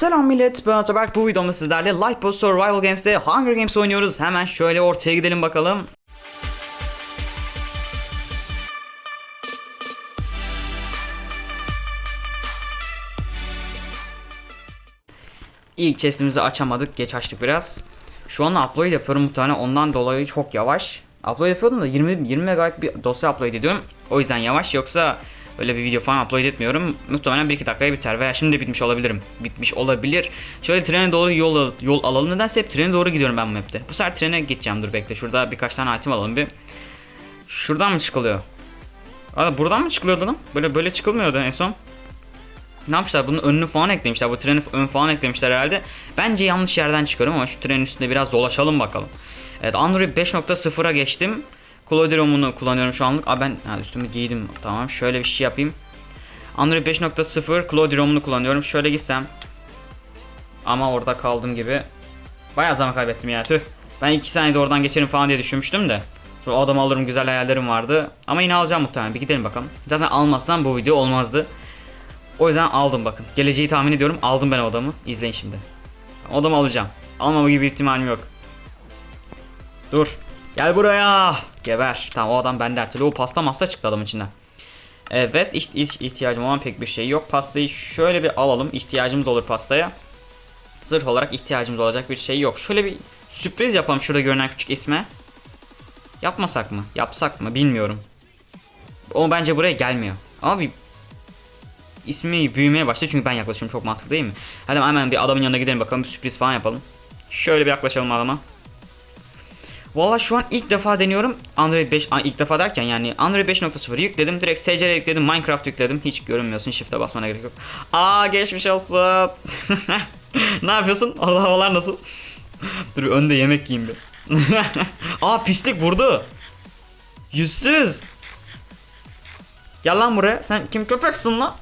Selam millet, ben Ataberk. Bu videomda sizlerle Lightpost Survival Games'te Hunger Games oynuyoruz. Hemen şöyle ortaya gidelim bakalım. İlk chestimizi açamadık, geç açtık biraz. Şu an upload yapıyorum muhtemelen ondan dolayı çok yavaş. Upload yapıyordum da 20 20 MB bir dosya upload ediyorum. O yüzden yavaş yoksa öyle bir video falan upload etmiyorum. Muhtemelen 1-2 dakikaya biter veya şimdi bitmiş olabilirim. Bitmiş olabilir. Şöyle trene doğru yol yol alalım. Nedense hep trene doğru gidiyorum ben bu map'te. Bu sefer trene gideceğim dur bekle. Şurada birkaç tane item alalım bir. Şuradan mı çıkılıyor? Aa, buradan mı çıkılıyordu lan? Böyle böyle çıkılmıyordu en son. Ne yapmışlar? Bunun önünü falan eklemişler. Bu trenin ön falan eklemişler herhalde. Bence yanlış yerden çıkıyorum ama şu trenin üstünde biraz dolaşalım bakalım. Evet Android 5.0'a geçtim. Cloudrom'unu kullanıyorum şu anlık. Aa ben ha, üstümü giydim. Tamam şöyle bir şey yapayım. Android 5.0 Cloudrom'unu kullanıyorum. Şöyle gitsem. Ama orada kaldım gibi. Bayağı zaman kaybettim ya tüh. Ben 2 saniyede oradan geçerim falan diye düşünmüştüm de. Sonra o adamı alırım güzel hayallerim vardı. Ama yine alacağım muhtemelen. Bir gidelim bakalım. Zaten almazsam bu video olmazdı. O yüzden aldım bakın. Geleceği tahmin ediyorum. Aldım ben o adamı. İzleyin şimdi. O adamı alacağım. Almama gibi bir ihtimalim yok. Dur. Gel buraya. Geber. Tamam o adam bende her. O pasta masta çıktı adamın içinden. Evet iht- iht- ihtiyacım olan pek bir şey yok. Pastayı şöyle bir alalım. İhtiyacımız olur pastaya. Zırh olarak ihtiyacımız olacak bir şey yok. Şöyle bir sürpriz yapalım şurada görünen küçük isme. Yapmasak mı? Yapsak mı? Bilmiyorum. O bence buraya gelmiyor. Ama ismi büyümeye başladı çünkü ben yaklaşıyorum çok mantıklı değil mi? Hadi hemen bir adamın yanına gidelim bakalım bir sürpriz falan yapalım. Şöyle bir yaklaşalım adama. Valla şu an ilk defa deniyorum Android 5 Ay, ilk defa derken yani Android 5.0 yükledim direkt SCR yükledim Minecraft yükledim hiç görünmüyorsun shift'e basmana gerek yok. Aa geçmiş olsun. ne yapıyorsun? Allah havalar nasıl? Dur önde yemek yiyeyim bir. Aa pislik vurdu. Yüzsüz. Gel lan buraya. Sen kim köpeksin lan?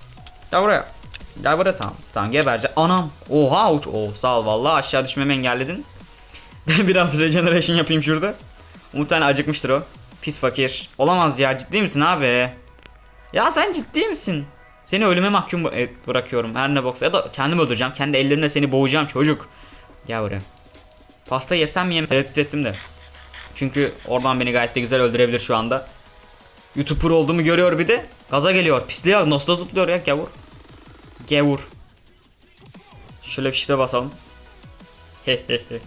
Gel buraya. Gel buraya tamam. Tamam geberce. Anam. Oha uç. Oh sağ ol vallahi aşağı düşmemi engelledin. Biraz regeneration yapayım şurada. Muhtemelen acıkmıştır o. Pis fakir. Olamaz ya ciddi misin abi? Ya sen ciddi misin? Seni ölüme mahkum e, bırakıyorum her ne boksa ya da kendim öldüreceğim. Kendi ellerimle seni boğacağım çocuk. Gel buraya. Pasta yesem mi yemesem tereddüt ettim de. Çünkü oradan beni gayet de güzel öldürebilir şu anda. YouTuber olduğumu görüyor bir de. Gaza geliyor. Pisliğe bak. Nosta zıplıyor ya gavur. Gavur. Şöyle bir shift'e basalım. Hehehe.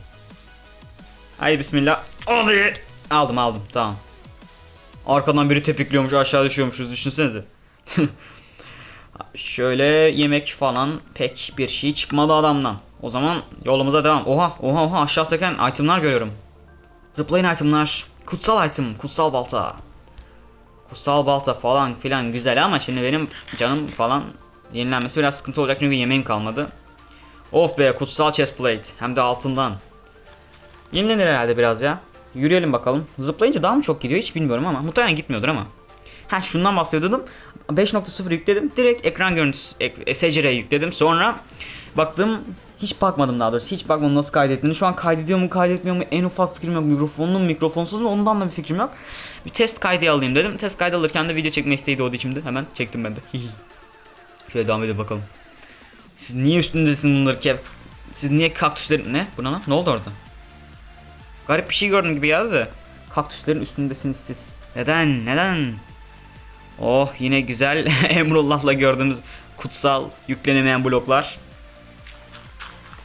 Haydi bismillah. Hadi. Aldım aldım tamam. Arkadan biri tepikliyormuş aşağı düşüyormuşuz düşünsenize. Şöyle yemek falan pek bir şey çıkmadı adamdan. O zaman yolumuza devam. Oha oha oha aşağı seken itemlar görüyorum. Zıplayın itemlar. Kutsal item, kutsal balta. Kutsal balta falan filan güzel ama şimdi benim canım falan yenilenmesi biraz sıkıntı olacak çünkü yemeğim kalmadı. Of be kutsal chestplate hem de altından. Yenilenir herhalde biraz ya. Yürüyelim bakalım. Zıplayınca daha mı çok gidiyor hiç bilmiyorum ama muhtemelen gitmiyordur ama. Ha şundan bahsediyordum. 5.0 yükledim. Direkt ekran görüntüsü ek, SCR'ye yükledim. Sonra baktım hiç bakmadım daha doğrusu. Hiç bakmadım nasıl kaydettiğini. Şu an kaydediyor mu kaydetmiyor mu en ufak fikrim yok. Mikrofonlu mu mikrofonsuz mu ondan da bir fikrim yok. Bir test kaydı alayım dedim. Test kaydı alırken de video çekme isteği doğdu içimde. Hemen çektim ben de. Şöyle devam edelim bakalım. Siz niye üstündesin bunları ki? Siz niye kaktüslerin... Ne? Bu ne lan? Ne oldu orada? Garip bir şey gördüm gibi geldi de. Kaktüslerin üstündesiniz siz. Neden? Neden? Oh yine güzel Emrullah'la gördüğümüz kutsal yüklenemeyen bloklar.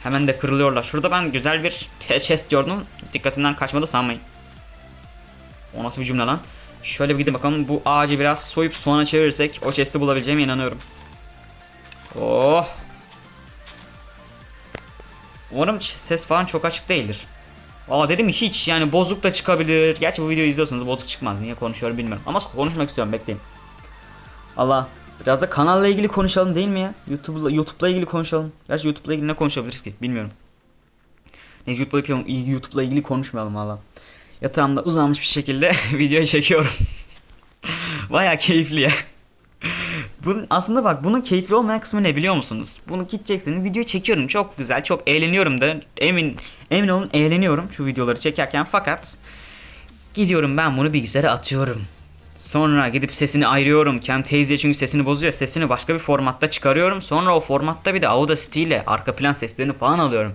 Hemen de kırılıyorlar. Şurada ben güzel bir chest gördüm. Dikkatimden kaçmadı sanmayın. O nasıl bir cümle lan? Şöyle bir gidin bakalım. Bu ağacı biraz soyup soğana çevirirsek o chest'i bulabileceğime inanıyorum. Oh. Umarım ses falan çok açık değildir. Aa dedim hiç yani bozuk da çıkabilir. Gerçi bu videoyu izliyorsanız bozuk çıkmaz. Niye konuşuyorum bilmiyorum. Ama konuşmak istiyorum bekleyin. Allah biraz da kanalla ilgili konuşalım değil mi ya? YouTube'la YouTube'la ilgili konuşalım. Gerçi YouTube'la ilgili ne konuşabiliriz ki? Bilmiyorum. Neyse YouTube'la YouTube'la ilgili konuşmayalım valla. Yatağımda uzanmış bir şekilde videoyu çekiyorum. Baya keyifli ya. Bunun, aslında bak bunun keyifli olmayan kısmı ne biliyor musunuz? Bunu gideceksin video çekiyorum çok güzel çok eğleniyorum da emin emin olun eğleniyorum şu videoları çekerken fakat gidiyorum ben bunu bilgisayara atıyorum. Sonra gidip sesini ayırıyorum. Camtasia çünkü sesini bozuyor. Sesini başka bir formatta çıkarıyorum. Sonra o formatta bir de Audacity ile arka plan seslerini falan alıyorum.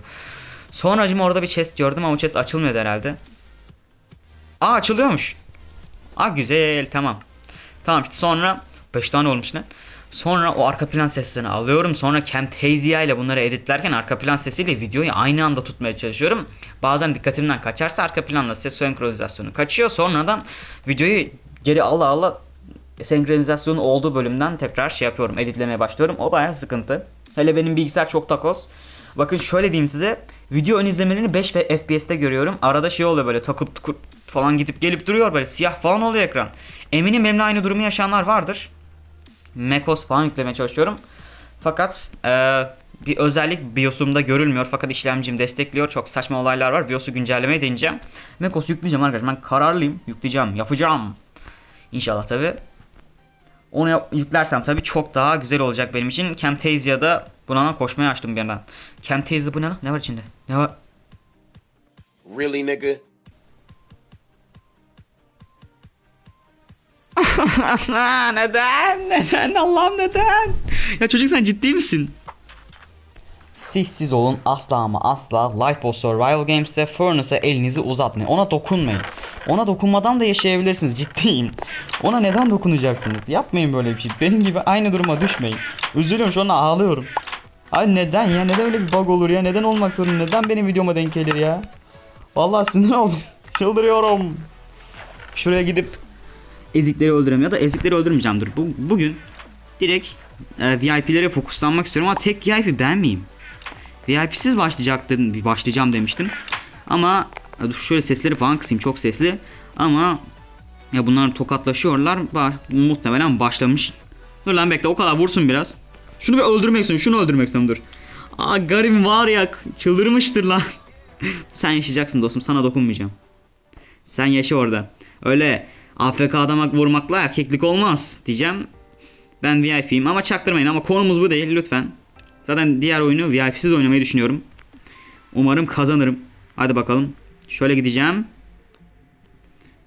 Sonra acıma orada bir chest gördüm ama chest açılmıyordu herhalde. Aa açılıyormuş. Aa güzel tamam. Tamam işte sonra 5 tane olmuş lan. Sonra o arka plan seslerini alıyorum. Sonra Camtasia ile bunları editlerken arka plan sesiyle videoyu aynı anda tutmaya çalışıyorum. Bazen dikkatimden kaçarsa arka planla ses senkronizasyonu kaçıyor. Sonradan videoyu geri ala ala senkronizasyonu olduğu bölümden tekrar şey yapıyorum. Editlemeye başlıyorum. O bayağı sıkıntı. Hele benim bilgisayar çok takoz. Bakın şöyle diyeyim size. Video ön izlemelerini 5 ve FPS'te görüyorum. Arada şey oluyor böyle takıp tukup falan gidip gelip duruyor böyle siyah falan oluyor ekran. Eminim benimle aynı durumu yaşayanlar vardır. macOS falan yüklemeye çalışıyorum. Fakat eee, bir özellik BIOS'umda görülmüyor fakat işlemcim destekliyor. Çok saçma olaylar var. BIOS'u güncellemeyi deneyeceğim. macOS yükleyeceğim arkadaşlar. Ben kararlıyım. Yükleyeceğim. Yapacağım. İnşallah tabi. Onu yüklersem tabi çok daha güzel olacak benim için. Camtasia'da buna koşmaya açtım bir yandan. Camtasia'da bu ne lan? Ne var içinde? Ne var? Really, nigga? Neden? Neden? Allah'ım neden? Ya çocuk sen ciddi misin? Siz olun asla ama asla Lifeboat Survival Games'te Furnace'a elinizi uzatmayın. Ona dokunmayın. Ona dokunmadan da yaşayabilirsiniz ciddiyim. Ona neden dokunacaksınız? Yapmayın böyle bir şey. Benim gibi aynı duruma düşmeyin. Üzülüyorum şu anda ağlıyorum. Ay neden ya? Neden öyle bir bug olur ya? Neden olmak zorunda? Neden benim videoma denk gelir ya? Vallahi sinir oldum. Çıldırıyorum. Şuraya gidip ezikleri öldürem ya da ezikleri öldürmeyeceğim dur. Bu, bugün direkt e, VIP'lere fokuslanmak istiyorum ama tek VIP ben miyim? VIP'siz başlayacaktım, başlayacağım demiştim. Ama e, şöyle sesleri falan kısayım çok sesli. Ama ya bunlar tokatlaşıyorlar. Ba- muhtemelen başlamış. Dur lan bekle o kadar vursun biraz. Şunu bir öldürmek istiyorum. Şunu öldürmek istiyorum dur. Aa garip var ya çıldırmıştır lan. Sen yaşayacaksın dostum sana dokunmayacağım. Sen yaşa orada. Öyle AFK adamak vurmakla erkeklik olmaz diyeceğim. Ben VIP'yim ama çaktırmayın ama konumuz bu değil lütfen. Zaten diğer oyunu VIP'siz oynamayı düşünüyorum. Umarım kazanırım. Hadi bakalım. Şöyle gideceğim.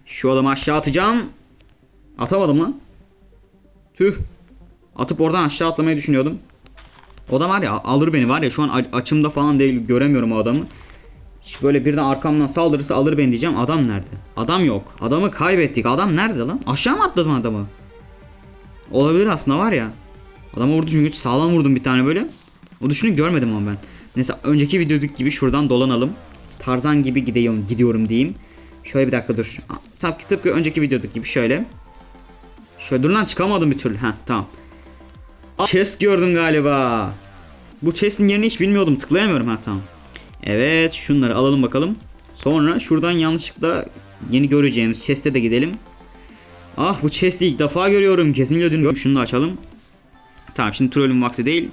Şu adamı aşağı atacağım. Atamadım lan. Tüh. Atıp oradan aşağı atlamayı düşünüyordum. O da var ya alır beni var ya şu an açımda falan değil göremiyorum o adamı. Hiç Böyle birden arkamdan saldırırsa alır beni diyeceğim. Adam nerede? Adam yok. Adamı kaybettik. Adam nerede lan? Aşağı mı atladım adamı? Olabilir aslında var ya. Adamı vurdu çünkü sağlam vurdum bir tane böyle. O düşünü görmedim ama ben. Neyse önceki videodaki gibi şuradan dolanalım. Tarzan gibi gidiyorum, gidiyorum diyeyim. Şöyle bir dakika dur. Tıpkı, tıpkı önceki videodaki gibi şöyle. Şöyle dur lan çıkamadım bir türlü. Heh tamam. Chest gördüm galiba. Bu chest'in yerini hiç bilmiyordum. Tıklayamıyorum ha tamam. Evet şunları alalım bakalım. Sonra şuradan yanlışlıkla yeni göreceğimiz chest'e de gidelim. Ah bu chest'i ilk defa görüyorum. Kesinlikle dün Şunu da açalım. Tamam şimdi trollün vakti değil.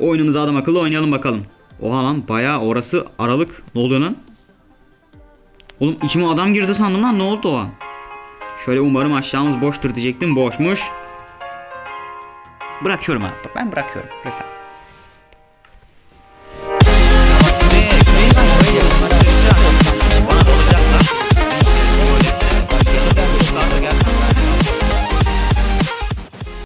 Oyunumuzu adam akıllı oynayalım bakalım. Oha lan bayağı orası aralık. Ne oluyor lan? Oğlum içime adam girdi sandım lan ne oldu o? Şöyle umarım aşağımız boştur diyecektim. Boşmuş. Bırakıyorum abi. Ben bırakıyorum. Lütfen.